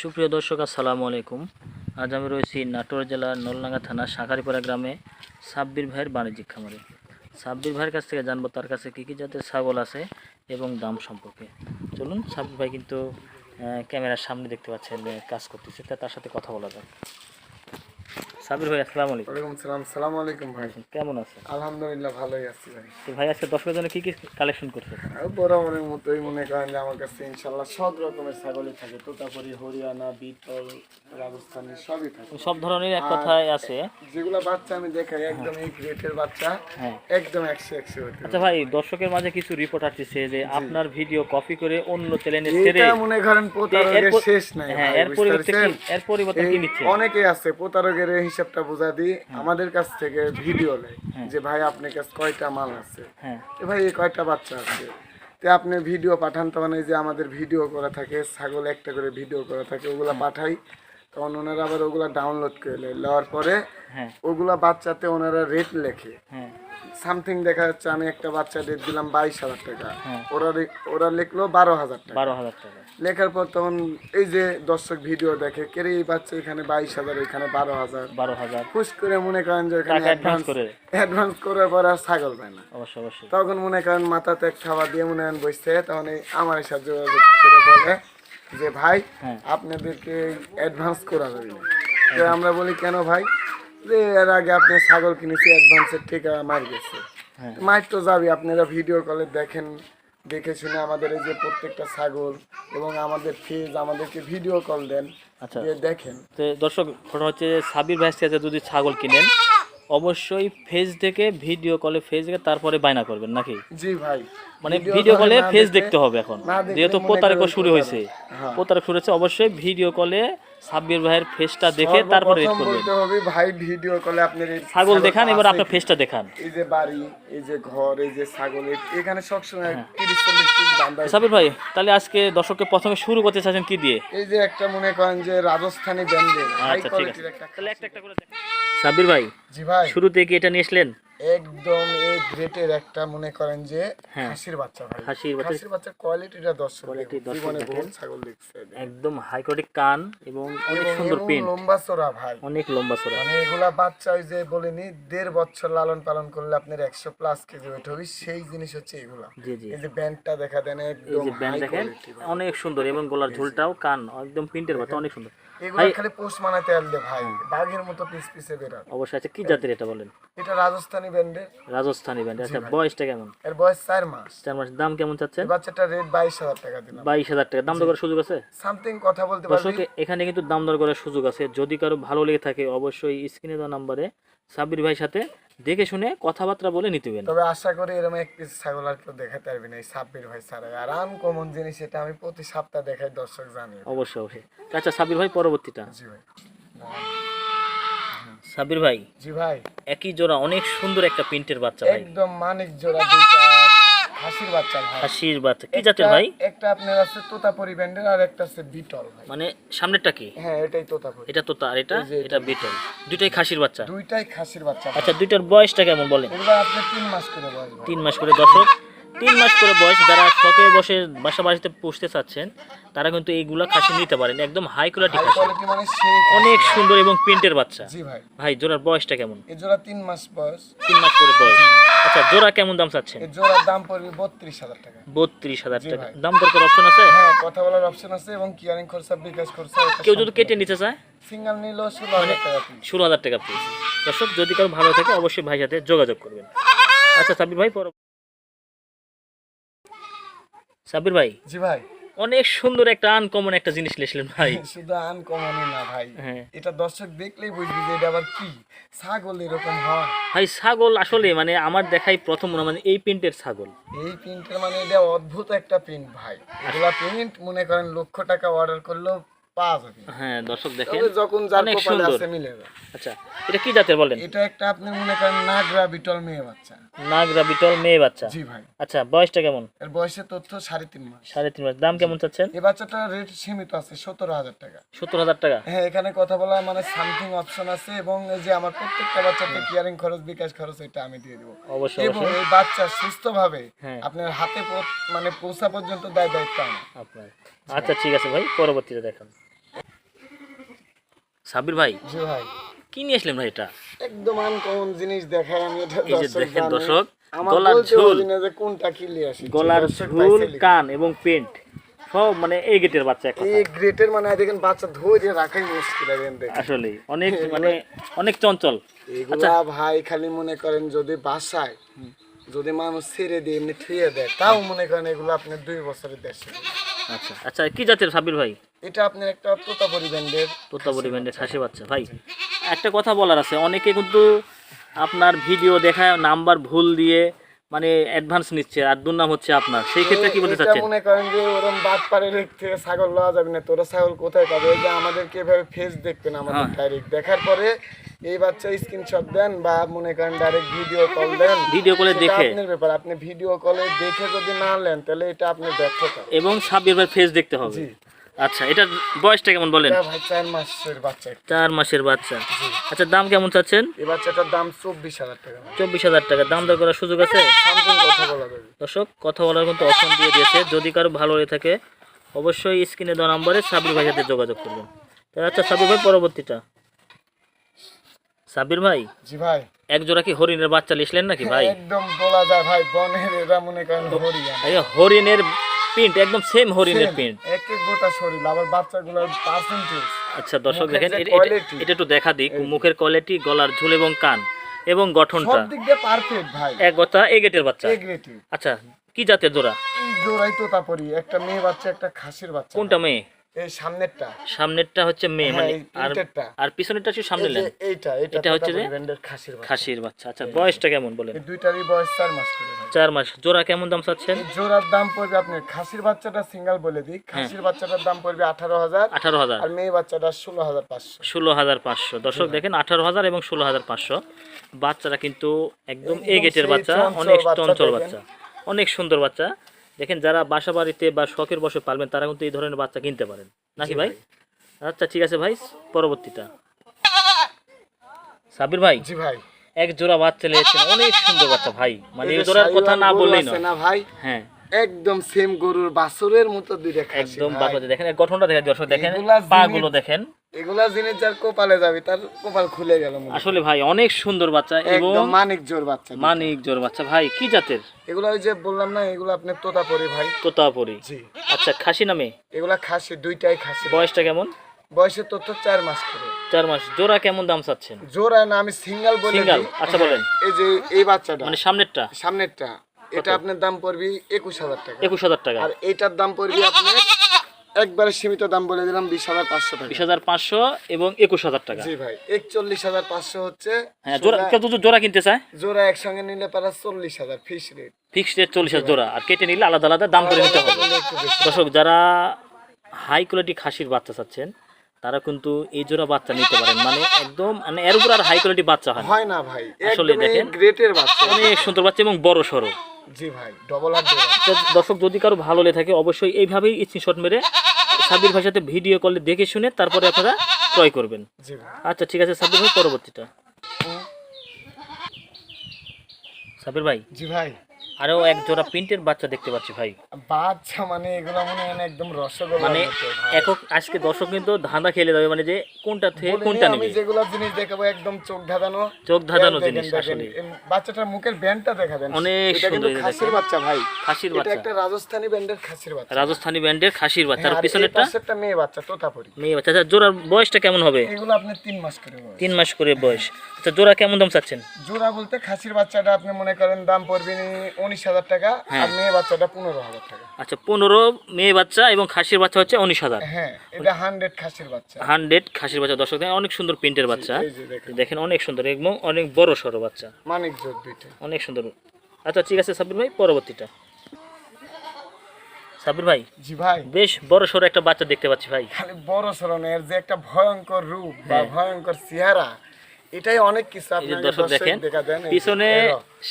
সুপ্রিয় দর্শক, আসসালামু আলাইকুম। আজ আমি রয়েছি নাটোর জেলার নলনাঙ্গা থানা শাঁখারিপাড়া গ্রামে সাব্বির ভাইয়ের বাণিজ্যিক খামারে। সাব্বির ভাইয়ের কাছ থেকে জানব তার কাছে কী কী জাতের ছাগল আছে এবং দাম সম্পর্কে। চলুন, সাব্বির ভাই কিন্তু ক্যামেরার সামনে দেখতে পাচ্ছেন কাজ করতেছে তার সাথে কথা বলা যাক। সাব্বির ভাই আসসালামু আলাইকুম। ওয়ালাইকুম সালাম সালাম আলাইকুম ভাই। কেমন আছেন? আলহামদুলিল্লাহ ভালোই আছি ভাই। তো ভাই আজকে দর্শকের জন্য কী কী কালেকশন করছে আর বরাবরের মতোই মনে করেন যে আমার কাছে ইনশাল্লাহ সব রকমের ছাগলই থাকে। তোতাপুরি হরিয়ানা বিটল রাজস্থানি সবই থাকে। সব ধরনের এক কথায় আছে। যেগুলো বাচ্চা আমি দেখাই একদম এই গ্রেটের বাচ্চা হ্যাঁ। একদম একশো একশো হতে আচ্ছা ভাই দর্শকের মাঝে কিছু রিপোর্ট আসছে যে আপনার ভিডিও কপি করে অন্য চ্যানেলে ছেড়ে এটা মনে করেন প্রতারকের শেষ নাই হ্যাঁ এর পরিবর্তে এর পরিবর্তে কি নিচ্ছে? অনেকেই আছে প্রতারকের হিসাবটা বোঝা দিই আমাদের কাছ থেকে ভিডিও নেয় যে ভাই আপনার কাছে কয়টা মাল আছে? হ্যাঁ। ভাই এই কয়টা বাচ্চা আছে? তে আপনি ভিডিও পাঠান তো মানে যে আমাদের ভিডিও করা থাকে ছাগল একটা করে ভিডিও করা থাকে ওগুলা পাঠাই। তখন ওনারা আবার ওগুলা ডাউনলোড করে নেয়। নেওয়ার পরে হ্যাঁ। ওগুলা বাচ্চাতে ওনারা রেট লেখে। হ্যাঁ। সামথিং দেখা যাচ্ছে আমি একটা বাচ্চা রেট দিলাম বাইশ হাজার টাকা। হ্যাঁ। ওরা ওরা লিখলো বারো হাজার টাকা। বারো হাজার টাকা। লেখার পর তখন এই যে দর্শক ভিডিও দেখে কেরে এই বাচ্চা এখানে বাইশ হাজার এখানে বারো হাজার? বারো হাজার। খুশ করে মনে করেন যে এখানে অ্যাডভান্স করে। অ্যাডভান্স করার পর আর ছাগল পায় না। অবশ্যই অবশ্যই। তখন মনে করেন মাথাতে খাওয়া দিয়ে মনে করেন বসছে তখন এই আমার সাথে যোগাযোগ করে বলে যে ভাই হ্যাঁ। আপনাদেরকে অ্যাডভান্স করা যাবে তো আমরা বলি কেন ভাই? যে এর আগে আপনি ছাগল কিনেছি অ্যাডভান্সের টাকা মার গেছে। হ্যাঁ। মার তো যাবি আপনারা ভিডিও কলে দেখেন দেখে শুনে আমাদের এই যে প্রত্যেকটা ছাগল এবং আমাদের ফেজ আমাদেরকে ভিডিও কল দেন আচ্ছা। দেখেন। তো দর্শক ঘটনা হচ্ছে সাবির ভাইয়ের কাছে যদি ছাগল কিনেন অবশ্যই ফেজ থেকে ভিডিও কলে ফেজ দেখে তারপরে বায়না করবেন নাকি? জি ভাই। মানে ভিডিও কলে ফেজ দেখতে হবে এখন। যেহেতু প্রতারক শুরু হয়েছে। হ্যাঁ। প্রতারক শুরু হয়েছে অবশ্যই ভিডিও কলে সাব্বির ভাইয়ের ফেসটা দেখে তারপরে রেড করবেন। হবে ভাই ভিডিও কলে আপনার এই ছাগল দেখান এবার আপনার? ফেসটা দেখান। এই যে বাড়ি এই যে ঘর এই যে ছাগল এখানে সবসময় হ্যাঁ। তিরিশ চল্লিশ পিস বান্ধা সাবির ভাই তাহলে আজকে দর্শককে প্রথমে শুরু করতে চাচ্ছেন কি দিয়ে? এই যে একটা মনে করেন যে রাজস্থানী ব্যান্ডের হাই আচ্ছা ঠিক আছে। কোয়ালিটির একটা তাহলে একটা একটা করে দেখান। সাবির ভাই জি ভাই। শুরুতে কি এটা নিয়ে আসলেন? একদম এই গ্রেটের একটা মনে করেন যে হ্যাঁ। হাসির বাচ্চা ভাই। হাসির বাচ্চা- হাসির বাচ্চার কোয়ালিটিটা দর্শক জীবনে দেখেন। ছাগল দেখছে একদম হাই কোয়ালিটি কান এবং অনেক সুন্দর পিন লম্বা চড়া ভাই। অনেক লম্বা সরা মানে এগুলা বাচ্চা ওই যে বলিনি দেড় বছর লালন পালন করলে আপনার একশো প্লাস কেজি ওয়েট হবে। সেই জিনিস হচ্ছে এগুলা। জি জি। এই যে ব্যান্ডটা দেখা দেন এই একদম যে ব্যান্ড দেখেন অনেক সুন্দর এবং গলার ঝুলটাও কান একদম প্রিন্টের মতো অনেক সুন্দর। এগুলা খালি পোস্ট মানাতে আনলে ভাই বাঘের মতো পিস পিসে বেরান অবশ্যই আছে। কি জাতের এটা বলেন? এটা রাজস্থানী ব্যান্ডের রাজস্থানী ব্যান্ড আচ্ছা বয়সটা কেমন? এর বয়স চার মাস। দাম কেমন চাচ্ছেন? বাচ্চাটা রেট বাইশ হাজার টাকা দিলাম। বাইশ হাজার টাকা। দাম দর করার সুযোগ আছে? সামথিং কথা বলতে এখানে কিন্তু দাম দর করার সুযোগ আছে। যদি কারও ভালো লেগে থাকে অবশ্যই স্ক্রিনে দেওয়া নাম্বারে সাবির ভাই সাথে দেখে শুনে কথাবার্তা বলে নিতে হবে তবে আশা করি এরকম এক পিস ছাগল আর কেউ দেখাতে পারবি না এই সাব্বির ভাই ছাড়াই আর কমন জিনিস এটা আমি প্রতি সপ্তাহ দেখাই দর্শক জানি অবশ্যই অবশ্যই। আচ্ছা সাব্বির ভাই পরবর্তীটা। জি ভাই। সাব্বির ভাই জি ভাই। একই জোড়া অনেক সুন্দর একটা প্রিন্টের বাচ্চা ভাই। একদম মানিক জোড়া দুইটা। হাসির বাচ্চা হাসির বাচ্চা। কি জাতের ভাই? একটা আপনার আছে তোতাপুরি ব্যান্ডের আর একটা আছে বিটল ভাই। মানে সামনেরটা কি? হ্যাঁ এটাই তোতাপুরি। এটা তোতা আর এটা? এটা বিটল। দুইটাই খাসির বাচ্চা? দুইটাই খাসির বাচ্চা আচ্ছা দুইটার বয়সটা কেমন বলেন? এগুলো আপনি তিন মাস করে বয়স। তিন মাস করে দর্শক তিন মাস করে বয়স যারা শখে বসে বাসা বাড়িতে পুষতে চাচ্ছেন তারা কিন্তু এইগুলা খাসি নিতে পারেন। একদম হাই কোয়ালিটি খাসি। মানে অনেক সুন্দর এবং প্রিন্টের বাচ্চা। জি ভাই। ভাই জোড়ার বয়সটা কেমন? এই জোড়া তিন মাস বয়স। তিন মাস করে বয়স। আচ্ছা জোড়া কেমন দাম চাচ্ছেন? এই জোড়ার দাম পড়বে বত্রিশ হাজার টাকা। বত্রিশ হাজার জি টাকা। দাম দরকার অপশন আছে? হ্যাঁ কথা বলার অপশন আছে এবং কিয়ারিং খরচা বিকাশ খরচা কেউ যদি কেটে নিতে চায়? সিঙ্গেল ষোলো হাজার টাকা piece। ষোলো হাজার টাকা পিস দর্শক যদি কারও ভালো থাকে অবশ্যই ভাই সাথে যোগাযোগ করবেন। আচ্ছা সাবির ভাই পর সাবির ভাই? জি ভাই। অনেক সুন্দর একটা আনকমন একটা জিনিস লেছিলেন ভাই। শুধু আনকমন না ভাই। হ্যাঁ। এটা দর্শক দেখলেই বুঝবি যে এটা আবার কি? ছাগল এরকম হয়। ভাই ছাগল আসলে মানে আমার দেখাই প্রথম মনে মানে এই প্রিন্টের ছাগল। এই প্রিন্টের মানে এটা অদ্ভুত একটা প্রিন্ট ভাই। এগুলা প্রিন্ট মনে করেন লক্ষ টাকা অর্ডার করলেও পাওয়া যাবে হ্যাঁ দর্শক দেখেন। যখন যার কপালে আছে মিলে যায়। আচ্ছা এটা কি জাতের বলেন? এটা একটা আপনি মনে করেন নাগরা বিটল মেয়ে বাচ্চা। নাগরা বিটল মেয়ে বাচ্চা। জি ভাই। আচ্ছা বয়সটা কেমন? এর বয়সের তথ্য সাড়ে তিন মাস। সাড়ে তিন মাস। দাম কেমন চাচ্ছেন? এই বাচ্চাটার রেট সীমিত আছে সতেরো হাজার টাকা। সত্তর হাজার টাকা। হ্যাঁ এখানে কথা বলা মানে সামথিং অপশন আছে এবং যে আমার প্রত্যেকটা বাচ্চাতে কিয়ারিং খরচ বিকাশ খরচ এটা আমি দিয়ে দেবো। অবশ্যই এবং এই বাচ্চা সুস্থভাবে হ্যাঁ। আপনার হাতে মানে পৌঁছা পর্যন্ত দায় দায়িত্ব আমার। আপনার। আচ্ছা ঠিক আছে ভাই পরবর্তীতে দেখান। সাব্বির ভাই জি ভাই। কি নিয়ে আসলেন ভাই এটা? একদম আনকমন জিনিস দেখাই আমি এটা এই যে দেখেন দর্শক, গলার ঝুল। কোনটা কি লিয়ে আসি। গলার ঝুল কান এবং পেন্ট সব মানে এই গেটের বাচ্চা এক এই গ্রেটের মানে দেখেন বাচ্চা ধরে রাখাই মুশকিল দেখেন আসলে অনেক মানে অনেক চঞ্চল। এগুলা ভাই খালি মনে করেন যদি বাসায় যদি মানুষ ছেড়ে দিয়ে এমনি থুয়ে দেয় তাও মনে করেন এগুলো আপনার দুই বছরের দেশে। আচ্ছা। আচ্ছা কি জাতের সাবির ভাই? এটা আপনার একটা তোতাপুরি ব্যান্ডের তোতাবরি ব্যান্ডের খাসি বাচ্চা। ভাই একটা কথা বলার আছে অনেকে কিন্তু আপনার ভিডিও দেখায় নাম্বার ভুল দিয়ে মানে অ্যাডভান্স নিচ্ছে আর দুর্নাম হচ্ছে আপনার। সেই ক্ষেত্রে কি বলতে চাচ্ছেন? মনে করেন যে ওরম বাদ পারে থেকে ছাগল লওয়া যাবে না। তোরা ছাগল কোথায় পাবে? এই যে আমাদেরকে এভাবে ফেস দেখবেন আমাদের হ্যাঁ। ডাইরেক্ট দেখার পরে এই বাচ্চা স্ক্রিনশট দেন বা মনে করেন ডাইরেক্ট ভিডিও কল দেন। ভিডিও কলে দেখে। আপনার ব্যাপার। আপনি ভিডিও কলে দেখে যদি না নেন তাহলে এটা আপনার ব্যর্থতা। এবং সাব্বির ভাই ফেস দেখতে হবে। আচ্ছা এটার বয়সটা কেমন বলেন? চার মাসের বাচ্চা চার মাসের বাচ্চা। আচ্ছা দাম কেমন চাচ্ছেন? এই বাচ্চাটার দাম চব্বিশ হাজার টাকা চব্বিশ হাজার টাকা। দাম দর করার সুযোগ আছে? দর্শক কথা বলার কিন্তু অপশন দিয়ে দিয়েছে। যদি কারও ভালো হয়ে থাকে অবশ্যই স্ক্রিনে দেওয়া নম্বরে সাবির ভাইয়ের সাথে যোগাযোগ করবেন। আচ্ছা সাবির ভাই পরবর্তীটা? সাবির ভাই? জি ভাই। এক জোড়া কি হরিণের বাচ্চা লিখলেন নাকি ভাই? একদম বলা যায় ভাই বনের এরা মনে করেন এই হরিণের প্রিন্ট একদম সেম হরিণের প্রিন্ট এক এক গোটা শরীর আবার বাচ্চাগুলোর পার্সেন্টেজ আচ্ছা দর্শক দেখেন এটা- একটু দেখা দিক। মুখের কোয়ালিটি গলার ঝুল এবং কান এবং গঠনটা। সব দিক দিয়ে পারফেক্ট ভাই। এক কথা এ গেটের বাচ্চা। এগ্রেটিভ আচ্ছা কি জাতের জোড়া? এই জোড়াই তো তাপরি একটা মেয়ে বাচ্চা একটা খাসির বাচ্চা। কোনটা মেয়ে? সামনেরটা। সামনেরটা হচ্ছে মেয়ে হ্যাঁ, মানে আর আর পিছনেরটা হচ্ছে সামনে লেন এইটা এটা এটা হচ্ছে খাসির বাচ্চা। খাসির বাচ্চা। আচ্ছা বয়সটা কেমন বলেন? দুইটারই বয়স চার মাস করে ভাই। মাস। জোড়া কেমন দাম চাচ্ছেন? জোড়ার দাম পড়বে আপনি খাসির বাচ্চাটা সিঙ্গেল বলে দিই খাসির বাচ্চাটার দাম পড়বে আর মেয়ে দর্শক দেখেন এবং পাঁচশো। বাচ্চারা কিন্তু একদম এ গেটের বাচ্চা অনেক চঞ্চল বাচ্চা। অনেক সুন্দর বাচ্চা। দেখেন যারা বাসা বাড়িতে বা শখের বসে পালবেন তারা কিন্তু এই ধরনের বাচ্চা কিনতে পারেন। নাকি ভাই? আচ্ছা ঠিক আছে ভাই পরবর্তীটা। সাবির ভাই জি ভাই। এক জোড়া বাচ্চা নিয়েছেন অনেক সুন্দর বাচ্চা ভাই। মানে এই জোড়ার কথা না বললেই না ভাই? হ্যাঁ। একদম সেম গরুর বাছুরের মতো দুইটা খাসি একদম। বাচ্চা দেখেন গঠনটা দেখেন দর্শক দেখেন পা গুলো দেখেন। এগুলা জিনিস যার কপালে যাবে তার কপাল খুলে গেল আসলে ভাই অনেক সুন্দর বাচ্চা এবং মানিক জোর বাচ্চা মানিক জোর বাচ্চা। ভাই কি জাতের? এগুলা ওই যে বললাম না এগুলো আপনি তোতাপরি ভাই। তোতাপুরি। জি। আচ্ছা খাসি নামে? এগুলা খাসি দুইটাই খাসি। বয়সটা কেমন? বয়সে তো তো চার মাস করে। চার মাস। জোড়া কেমন দাম চাচ্ছেন? জোড়া না আমি সিঙ্গেল বলে Single? আচ্ছা, বলেন। এই যে এই বাচ্চাটা। মানে সামনেরটা? সামনেরটা। এটা আপনার দাম পড়বে একুশ হাজার টাকা। একুশ হাজার টাকা। আর এটার দাম পড়বে আপনার একবারে সীমিত দাম বলে দিলাম বিশ হাজার পাঁচশো টাকা। বিশ হাজার পাঁচশো এবং একুশ হাজার টাকা। জি ভাই একচল্লিশ হাজার পাঁচশো হচ্ছে হ্যাঁ জোড়া কেউ জোড়া কিনতে চায়? জোড়া একসঙ্গে নিলে পারা চল্লিশ হাজার ফিস রেট ফিক্সড রেট চল্লিশ হাজার জোড়া। আর কেটে নিলে আলাদা আলাদা দাম করে নিতে হবে। দর্শক যারা হাই কোয়ালিটি খাসির বাচ্চা চাচ্ছেন তারা কিন্তু এই জোড়া বাচ্চা নিতে পারেন। মানে একদম মানে এর উপর আর হাই কোয়ালিটি বাচ্চা হয় না। হয় না ভাই আসলে দেখেন। গ্রেটের বাচ্চা। অনেক সুন্দর বাচ্চা এবং বড় সড়ো। জি ভাই ডবল আর দর্শক যদি কারও ভালো লেগে থাকে অবশ্যই এইভাবেই স্ক্রিনশট মেরে সাব্বির ভাইয়ের সাথে ভিডিও কলে দেখে শুনে তারপরে আপনারা ক্রয় করবেন। আচ্ছা ঠিক আছে সাব্বির ভাই পরবর্তীটা। সাব্বির ভাই। জি ভাই। আরও এক জোড়া প্রিন্টের বাচ্চা দেখতে পাচ্ছি ভাই। বাচ্চা মানে এগুলো মনে হয় একদম রসগোল্লা মানে একক আজকে দর্শক কিন্তু ধাঁধা খেলে যাবে মানে যে কোনটা থেকে কোনটা আমি নেবে? যেগুলো জিনিস দেখাবো একদম চোখ ধাঁধানো। চোখ ধাঁধানো জিনিস আসলে। বাচ্চাটার মুখের ব্যান্ডটা দেখাবেন অনেক এটা কিন্তু সুন্দর খাসির বাচ্চা ভাই। খাসির বাচ্চা। এটা একটা রাজস্থানি ব্যান্ডের খাসির বাচ্চা। রাজস্থানী ব্যান্ডের খাসির বাচ্চা। হ্যাঁ, আর আর এই পিছনেরটা পাশেরটা মেয়ে বাচ্চা তোতাপুরি। মেয়ে বাচ্চা। আচ্ছা জোড়ার বয়সটা কেমন হবে? এগুলো আপনি তিন মাস করে বয়স। তিন মাস করে বয়স। আচ্ছা জোড়া কেমন দাম চাচ্ছেন? জোড়া বলতে খাসির বাচ্চাটা আপনি মনে করেন দাম পড়বে উনিশ হাজার টাকা হ্যাঁ। আর মেয়ে বাচ্চাটা পনেরো হাজার টাকা। আচ্ছা পনেরো মেয়ে বাচ্চা এবং খাসির বাচ্চা হচ্ছে উনিশ হাজার। হ্যাঁ এটা হান্ড্রেড খাসির বাচ্চা। হান্ড্রেড খাসির বাচ্চা। দর্শক অনেক সুন্দর প্রিন্টের বাচ্চা। দেখেন। অনেক সুন্দর এবং অনেক বড় সড়ো বাচ্চা। মানিক জোর দুইটা। অনেক সুন্দর। আচ্ছা ঠিক আছে সাব্বির ভাই পরবর্তীটা। সাব্বির ভাই জি ভাই। বেশ বড় সড়ো একটা বাচ্চা দেখতে পাচ্ছি ভাই। খালি বড় সরনের যে একটা ভয়ঙ্কর রূপ বা ভয়ঙ্কর চেহারা এটাই অনেক কিছু দর্শক দেখেন পিছনে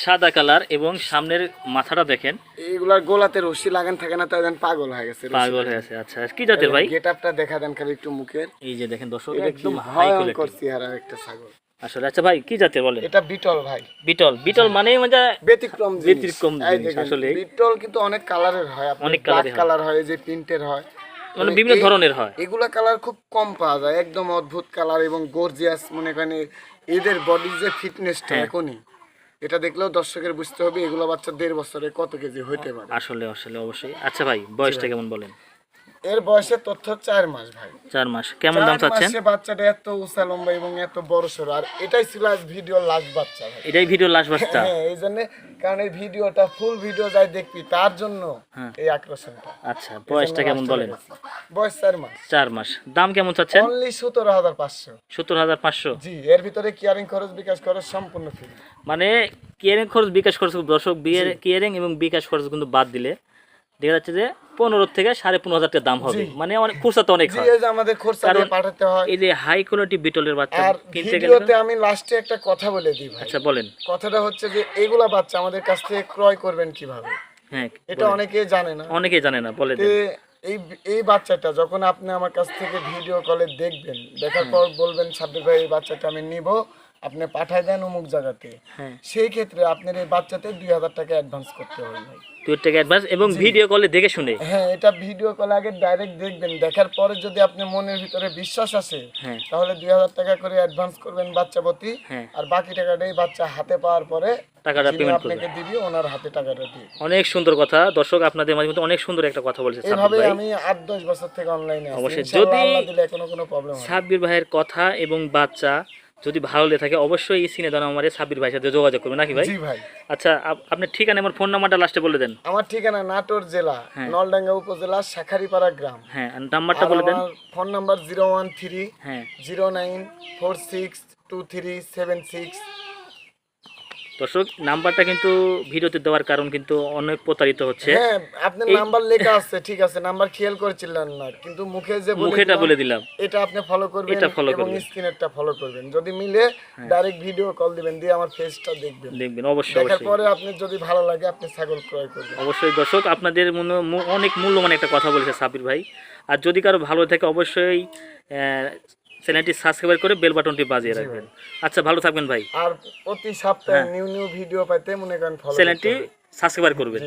সাদা কালার এবং সামনের মাথাটা দেখেন। এইগুলার গোলাতে রশি লাগান থাকে না তাই দেন পাগল হয়ে গেছে পাগল হয়ে আছে আচ্ছা কি জাতের ভাই? গেট আপটা দেখা দেন খালি একটু মুখের। এই যে দেখেন দর্শক একদম হাই কোয়ালিটি একটা ছাগল। আসলে আচ্ছা ভাই কি জাতের বলেন? এটা বিটল ভাই। বিটল বিটল মানে মানে ব্যতিক্রম। ব্যতিক্রম দেখেন, বিটল কিন্তু অনেক কালারের হয় অনেক হয়। কালার হয় যে প্রিন্টের হয়। মানে বিভিন্ন ধরনের হয়। এগুলা কালার খুব কম পাওয়া যায় একদম অদ্ভুত কালার এবং গর্জিয়াস মনে করেন এদের বডির যে ফিটনেসটা হ্যাঁ। এখনই এটা দেখলেও দর্শকের বুঝতে হবে এগুলো বাচ্চা দেড় বছরে কত কেজি হইতে পারে। আসলে আসলে অবশ্যই। আচ্ছা ভাই বয়সটা কেমন বলেন? এর বয়সের তথ্য চার মাস ভাই। চার মাস। কেমন দাম চাচ্ছেন? মাসে বাচ্চাটা এত উঁচা লম্বা এবং এত বড় সড়ো আর এটাই ছিল আজ ভিডিও লাস্ট বাচ্চা ভাই। এটাই ভিডিও লাস্ট বাচ্চা? হ্যাঁ এই জন্য কারণ এই ভিডিওটা ফুল ভিডিও যাই দেখবি তার জন্য হ্যাঁ। এই আকর্ষণটা আচ্ছা বয়সটা কেমন বলেন? বয়স চার মাস। চার মাস। দাম কেমন চাচ্ছেন? অনলি সতেরো হাজার পাঁচশো। সত্তর হাজার পাঁচশো? জি এর ভিতরে কেয়ারিং খরচ বিকাশ খরচ সম্পূর্ণ ফ্রি মানে কেয়ারিং খরচ বিকাশ খরচ দর্শক বিয়ের কিয়ারিং এবং বিকাশ খরচ কিন্তু বাদ দিলে দেখা যাচ্ছে যে পনেরো থেকে সাড়ে পনেরো হাজার টাকা দাম হবে। মানে অনেক খুচরা তো অনেক হয়। এই যে আমাদের খরচা দিয়ে পাঠাতে হয়। এই যে হাই কোয়ালিটি বিটলের বাচ্চা কিনতে গেলে আমি লাস্টে একটা কথা বলে দিই ভাই। আচ্ছা বলেন। কথাটা হচ্ছে যে এগুলা বাচ্চা আমাদের কাছ থেকে ক্রয় করবেন কীভাবে? হ্যাঁ এটা অনেকেই জানে না। অনেকেই জানে না বলে এই এই বাচ্চাটা যখন আপনি আমার কাছ থেকে ভিডিও কলে দেখবেন দেখার পর বলবেন সাব্বির ভাই এই বাচ্চাটা আমি নিব আপনি পাঠায় দেন অমুক জায়গাতে। হ্যাঁ। সেই ক্ষেত্রে আপনার এই বাচ্চাতে দুই হাজার টাকা অ্যাডভান্স করতে হবে ভাই। টাকা অ্যাডভান্স এবং ভিডিও কলে দেখে শুনে। হ্যাঁ এটা ভিডিও কলে আগে ডাইরেক্ট দেখবেন। দেখার পরে যদি আপনার মনের ভিতরে বিশ্বাস আসে হ্যাঁ। তাহলে দুই হাজার টাকা করে অ্যাডভান্স করবেন বাচ্চা প্রতি হ্যাঁ। আর বাকি টাকাটাই বাচ্চা হাতে পাওয়ার পরে টাকাটা পেমেন্ট আপনাকে দিবি ওনার হাতে টাকাটা অনেক সুন্দর কথা। দর্শক আপনাদের মাঝে অনেক সুন্দর একটা কথা বলছে আমি আট দশ বছর থেকে অনলাইনে আছি। অবশ্যই। যদি- কোনো কোনো প্রবলেম। সাব্বির ভাইয়ের কথা এবং বাচ্চা যদি ভালো লেগে থাকে অবশ্যই এই সিনে দানা আমার সাব্বির ভাই সাথে যোগাযোগ করবে নাকি ভাই? জি ভাই। আচ্ছা আপ- আপনি ঠিকানা আমার ফোন নাম্বারটা লাস্টে বলে দেন। আমার ঠিকানা নাটোর জেলা হ্যাঁ। নলডাঙ্গা উপজেলা শাখারিপাড়া গ্রাম। হ্যাঁ নাম্বারটা বলে দেন। Phone number zero one three হ্যাঁ। Zero nine four six two three seven six দর্শক নাম্বারটা কিন্তু ভিডিওতে দেওয়ার কারণ কিন্তু অনেক প্রতারিত হচ্ছে। হ্যাঁ আপনার নাম্বার লেখা আছে ঠিক আছে নাম্বার খেয়াল করেছিলেন না কিন্তু মুখে যে মুখেটা বলে দিলাম। এটা আপনি ফলো করবেন এটা এবং করবেন। স্ক্রিনেরটা ফলো করবেন। যদি মিলে ডাইরেক্ট ভিডিও কল দিবেন দিয়ে আমার ফেসটা দেখবেন। দেখবেন অবশ্যই দেখার অবশ্যই। পরে আপনি যদি ভালো লাগে আপনি ছাগল ক্রয় করবেন। অবশ্যই দর্শক আপনাদের মনে অনেক মূল্যবান একটা কথা বলেছে সাবির ভাই। আর যদি কারও ভালো থাকে অবশ্যই আহ, চ্যানেলটি সাবস্ক্রাইব করে বেল বাটনটি বাজিয়ে রাখবেন। আচ্ছা ভালো থাকবেন ভাই। আর প্রতি সপ্তাহে হ্যাঁ। নিউ নিউ ভিডিও পাইতে মনে করেন ফলো চ্যানেলটি সাবস্ক্রাইব করবেন।